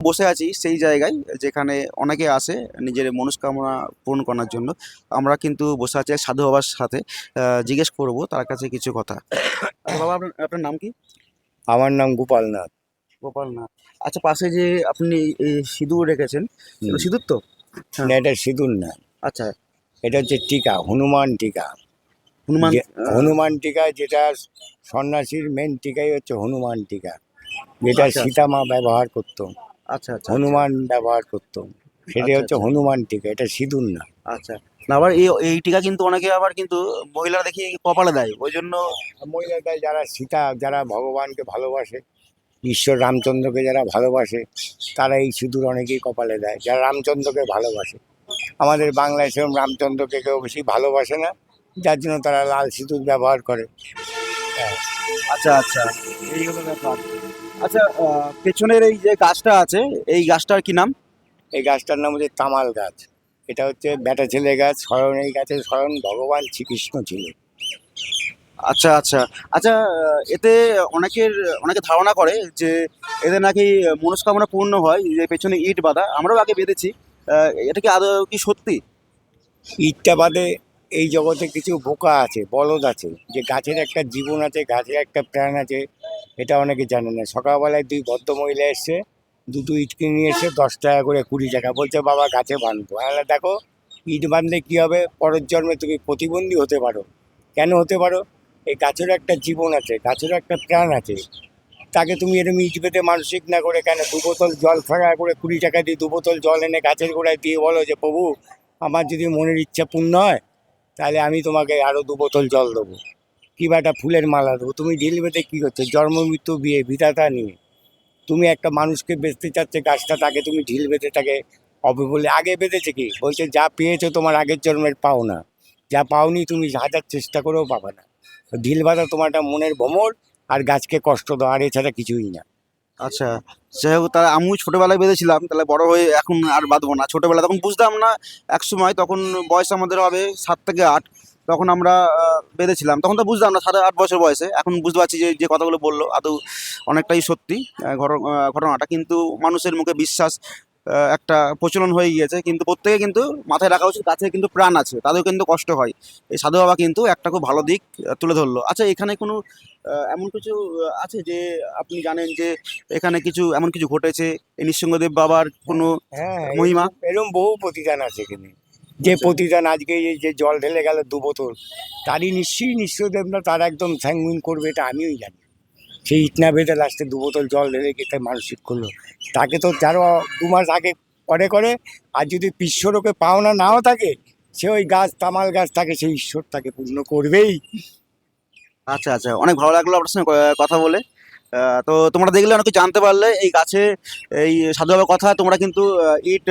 বসে আছি সেই জায়গায় যেখানে অনেকে আসে নিজের মনস্কামনা পূরণ করার জন্য। আমরা কিন্তু বসে আছি সাধু বাবার সাথে। জিজ্ঞেস করব তার কাছে কিছু কথা। বাবা আপনার আপনার নাম কি? আমার নাম গোপালনাথ গোপাল না আচ্ছা পাশে যে আপনি এই সিঁদুর রেখেছেন সিঁদুর তো? হ্যাঁ। না এটা সিঁদুর না। আচ্ছা। এটা হচ্ছে টিকা হনুমান টিকা। হনুমান হনুমান টিকা যেটা সন্ন্যাসীর মেন টিকাই হচ্ছে হনুমান টিকা। যেটা আচ্ছা। সীতামা ব্যবহার করতো। আচ্ছা আচ্ছা হনুমান ব্যবহার করতো সেটা আচ্ছা, হচ্ছে আচ্ছা। হনুমান টিকা এটা সিঁদুর না। আচ্ছা। আবার এই এই টিকা কিন্তু অনেকে আবার কিন্তু মহিলারা দেখি কপালে দেয় ওই জন্য মহিলা দেয় যারা সীতা যারা ভগবানকে ভালোবাসে ঈশ্বর রামচন্দ্রকে যারা ভালোবাসে তারা এই সিঁদুর অনেকেই কপালে দেয় যারা রামচন্দ্রকে ভালোবাসে। আমাদের বাংলায় সেরকম রামচন্দ্রকে কেউ বেশি ভালোবাসে না যার জন্য তারা লাল সিঁদুর ব্যবহার করে। আচ্ছা আচ্ছা। এই হলো ব্যাপার। আচ্ছা পেছনের এই যে গাছটা আছে এই গাছটার কি নাম? এই গাছটার নাম হচ্ছে তামাল গাছ। এটা হচ্ছে ব্যাটা ছেলে গাছ স্বয়ং এই গাছের স্বয়ং ভগবান শ্রীকৃষ্ণ ছিল। আচ্ছা আচ্ছা। আচ্ছা এতে অনেকের অনেকে ধারণা করে যে এতে নাকি মনস্কামনা পূর্ণ হয় যে পেছনে ইট বাঁধা। আমরাও আগে বেঁধেছি। এটা কি আদৌ কি সত্যি? ইটটা বাদে এই জগতে কিছু বোকা আছে বলদ আছে যে গাছের একটা জীবন আছে গাছের একটা প্রাণ আছে এটা অনেকে জানে না। সকালবেলায় দুই ভদ্র মহিলা এসছে দুটো ইট কিনে এসে দশ টাকা করে কুড়ি টাকা বলছে, বাবা, গাছে বাঁধবো। তাহলে দেখো, ইট বাঁধলে কী হবে? পরের জন্মে তুমি প্রতিবন্ধী হতে পারো। কেন হতে পারো? এই গাছের একটা জীবন আছে গাছের একটা প্রাণ আছে। তাকে তুমি এরকম ইট বেঁধে মানসিক না করে কেন? দু বোতল জল ফাঁকা করে কুড়ি টাকা দিয়ে দু বোতল জল এনে গাছের গোড়ায় দিয়ে বলো যে, প্রভু, আমার যদি মনের ইচ্ছা পূর্ণ হয়, তাহলে আমি তোমাকে আরও দু বোতল জল দেবো। কিংবা একটা ফুলের মালা দেবো? তুমি বেঁধে কী করছ? জন্ম, মৃত্যু, বিয়ে, বিধাতা নিয়ে। তুমি একটা মানুষকে বেঁচতে চাচ্ছে, গাছটা তাকে তুমি ঢিল বেঁধে তাকে হবে বলে আগে বেঁধেছে কি? বলছে, যা পেয়েছ তোমার আগের জন্মের পাও না। যা পাওনি তুমি হাজার চেষ্টা করেও পাবে না। ঢিল বাঁধা তোমার একটা মনের ভ্রমর আর গাছকে কষ্ট দাও, আর এছাড়া কিছুই না। আচ্ছা যাই হোক, তাহলে আমিও ছোটোবেলায় বেঁধেছিলাম, তাহলে বড় হয়ে এখন আর বাঁধবো না। ছোটোবেলা তখন বুঝতাম না, এক সময় তখন বয়স আমাদের হবে সাত থেকে আট। তখন আমরা বেঁধেছিলাম। তখন তো বুঝতাম না সাত আট বছর বয়সে। এখন বুঝতে পারছি যে যে কথাগুলো বলল আদৌ অনেকটাই সত্যি ঘটনাটা। কিন্তু মানুষের মুখে বিশ্বাস একটা প্রচলন হয়ে গিয়েছে। কিন্তু প্রত্যেকে কিন্তু মাথায় রাখা উচিত গাছে কিন্তু প্রাণ আছে। তাদেরও কিন্তু কষ্ট হয়। এই সাধু বাবা কিন্তু একটা খুব ভালো দিক তুলে ধরলো। আচ্ছা এখানে কোনো এমন কিছু আছে যে আপনি জানেন যে এখানে কিছু এমন কিছু ঘটেছে? এই নৃসিংহদেব বাবার কোনো হ্যাঁ মহিমা? এরকম বহু প্রতিদান আছে এখানে যে প্রতিদান আজকে এই যে জল ঢেলে গেল দু বোতল তারই নিশ্চয়ই নিশ্চয়দেব না তার একদম স্যাঙ্গুইন করবে এটা আমিও জানি। সেই ইটনা বেঁধে লাস্টে দু বোতল জল ঢেলে গিয়ে তাই মানসিক করল। তাকে তো যারও দু মাস আগে করে করে আর যদি ঈশ্বরকে পাওনা নাও থাকে সে ওই গাছ তামাল গাছ থাকে সেই ঈশ্বর তাকে পূর্ণ করবেই। আচ্ছা আচ্ছা অনেক ভালো লাগল আপনার সঙ্গে কথা বলে। তো তোমরা দেখলে অনেক জানতে পারলে এই গাছে এই সাধু বাবার কথা তোমরা কিন্তু ইট